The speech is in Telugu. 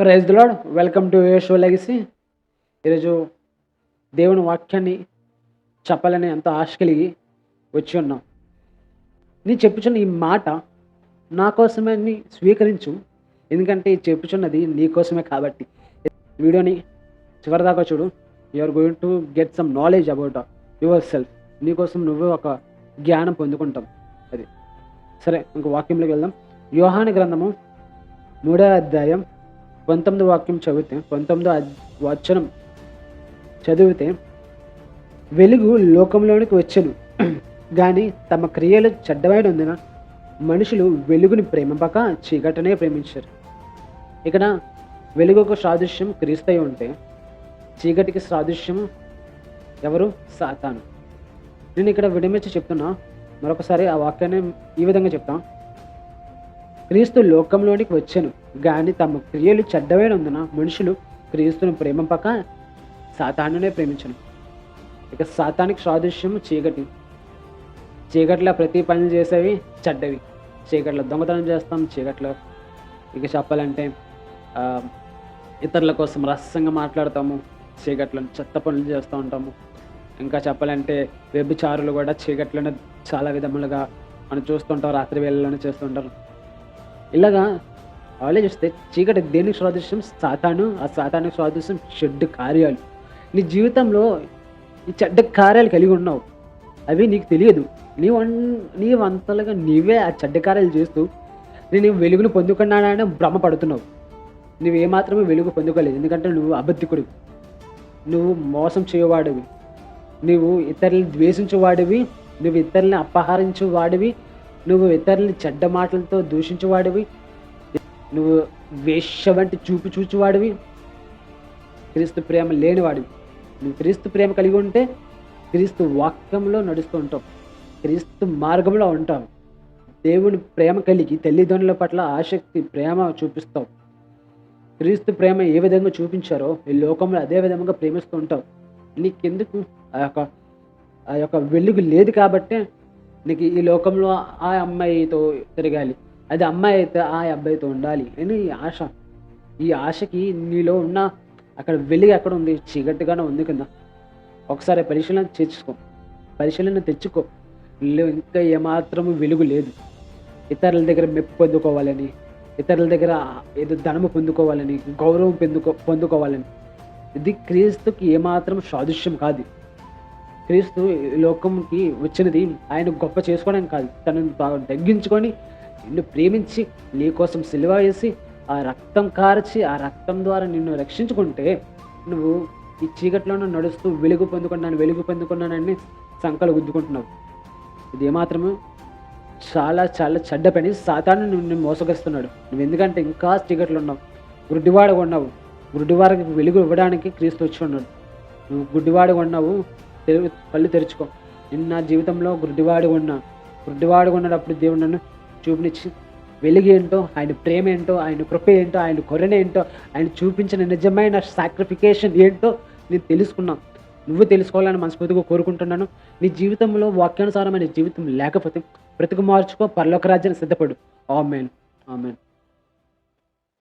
Praise lord welcome to show legacy. ఈరోజు దేవుని వాక్యాన్ని చెప్పాలని ఎంతో ఆశ కలిగి వచ్చి ఉన్నాం. నేను చెప్పుచున్న ఈ మాట నా కోసమే స్వీకరించు. ఎందుకంటే ఈ చెప్పుచున్నది నీ కోసమే కాబట్టి. వీడియోని చివరిదాకా చూడు. Are going to get some knowledge about yourself నీకోసం నువ్వే ఒక జ్ఞానం పొందుకుంటాం అది. సరే ఇంక వాక్యంలోకి వెళ్దాం. వ్యూహాని గ్రంథము మూడో అధ్యాయం పంతొమ్మిది వాక్యం చదివితే పంతొమ్మిదో వచనం చదివితే వెలుగు లోకంలోనికి వచ్చను. కానీ తమ క్రియలు చెడ్డమైనందున మనుషులు వెలుగుని ప్రేమింపక చీకటనే ప్రేమించారు. ఇక్కడ వెలుగుకు సాదృశ్యం క్రీస్తయి ఉంటే చీకటికి సాదృశ్యం ఎవరు? సాతాను. నేను ఇక్కడ విడమించి చెప్తున్నా మరొకసారి ఆ వాక్యాన్ని ఈ విధంగా చెప్తాను క్రీస్తు లోకంలోనికి వచ్చాను. గాని తమ క్రియలు చెడ్డమైనందున మనుషులు క్రీస్తును ప్రేమింపక సాతానునే ప్రేమించను. ఇక సాతానికి సాదృశ్యం చీకటి. చీకట్లో ప్రతి పని చేసేవి చెడ్డవి. చీకట్లో దొంగతనం చేస్తాం చీకట్లో ఇక చెప్పాలంటే ఇతరుల కోసం రహస్యంగా మాట్లాడతాము చీకట్లో చెత్త పనులు చేస్తూ ఉంటాము. ఇంకా చెప్పాలంటే వ్యభిచారులు కూడా చీకట్లోనే చాలా విధములుగా మనం చూస్తుంటాం రాత్రి వేళల్లోనే చేస్తుంటారు ఇలాగా ఆలోచిస్తే చీకటి దేనికి స్వాదృశ్యం? సాతాను. ఆ సాతానికి స్వాదృశ్యం చెడ్డ కార్యాలు. నీ జీవితంలో ఈ చెడ్డ కార్యాలు కలిగి ఉన్నావు. అవి నీకు తెలియదు. నీవు వన్ నీ అంతలుగా నీవే ఆ చెడ్డ కార్యాలు చేస్తూ నేను వెలుగును పొందుకున్నానని భ్రమపడుతున్నావు. నువ్వు ఏమాత్రమే వెలుగు పొందుకోలేదు. ఎందుకంటే నువ్వు అబద్ధికుడు. నువ్వు మోసం చేయవాడివి. నువ్వు ఇతరులను ద్వేషించేవాడివి. నువ్వు ఇతరులను అపహరించేవాడివి. నువ్వు ఇతరులని చెడ్డ మాటలతో దూషించేవాడివి. నువ్వు వేష్య వంటి చూపు చూచివాడివి. క్రీస్తు ప్రేమ లేనివాడివి. నువ్వు క్రీస్తు ప్రేమ కలిగి ఉంటే క్రీస్తు వాక్యంలో నడుస్తూ ఉంటాం క్రీస్తు మార్గంలో ఉంటావు. దేవుని ప్రేమ కలిగి తల్లిదండ్రుల పట్ల ఆసక్తి ప్రేమ చూపిస్తావు. క్రీస్తు ప్రేమ ఏ విధంగా చూపించారో ఈ లోకంలో అదే విధంగా ప్రేమిస్తూ ఉంటావు. నీకెందుకు ఆ యొక్క ఆ యొక్క వెలుగు లేదు కాబట్టే నీకు ఈ లోకంలో ఆ అమ్మాయితో తిరగాలి. అది అమ్మాయి అయితే ఆ అబ్బాయితో ఉండాలి అని ఈ ఆశ. ఈ ఆశకి నీలో ఉన్న అక్కడ వెలుగు ఎక్కడ ఉంది? చీకటిగానే ఉంది కింద. ఒకసారి పరిశీలన చేర్చుకో. పరిశీలన తెచ్చుకో. ఇంకా ఏమాత్రము వెలుగు లేదు. ఇతరుల దగ్గర మెప్పు పొందుకోవాలని ఇతరుల దగ్గర ఏదో ధనము పొందుకోవాలని గౌరవం పొందుకో పొందుకోవాలని. ఇది క్రీస్తుకి ఏమాత్రం సాదృశ్యం కాదు. క్రీస్తు లోకంకి వచ్చినది ఆయన గొప్ప చేసుకోవడానికి కాదు. తనను బాగా తగ్గించుకొని నిన్ను ప్రేమించి నీ కోసం సిలువ వేసి ఆ రక్తం కార్చి ఆ రక్తం ద్వారా నిన్ను రక్షించుకుంటే నువ్వు ఈ చీకట్లోనూ నడుస్తూ వెలుగు పొందుకున్నాను వెలుగు పొందుకున్నానని సంకలు గుద్దుకుంటున్నావు. ఇది ఏమాత్రము? చాలా చాలా చెడ్డ పని. సాతాను నిన్ను మోసగిస్తున్నాడు. నువ్వు ఎందుకంటే ఇంకా చీకట్లు ఉన్నావు. గుడ్డివాడగా ఉన్నావు గుడ్డివారికి వెలుగు ఇవ్వడానికి క్రీస్తు వచ్చి ఉన్నాడు. నువ్వు గుడ్డివాడుగా ఉన్నావు తెరు కళ్ళు తెరుచుకో. నిన్న నా జీవితంలో గుడ్డివాడుగా ఉన్నా గుడ్డివాడుగా ఉన్నప్పుడు దేవుడు నన్ను చూపించి వెలుగు ఏంటో ఆయన ప్రేమ ఏంటో ఆయన కృప ఏంటో ఆయన కొరణ ఏంటో ఆయన చూపించిన నిజమైన సాక్రిఫికేషన్ ఏంటో నేను తెలుసుకున్నాను. నువ్వు తెలుసుకోవాలని మనస్ఫూర్తిగా కోరుకుంటున్నాను. నీ జీవితంలో వాక్యానుసారమైన జీవితం లేకపోతే బ్రతుకు మార్చుకో పరలోక రాజ్యాన్ని సిద్ధపడు. ఆమెన్. ఆమెన్.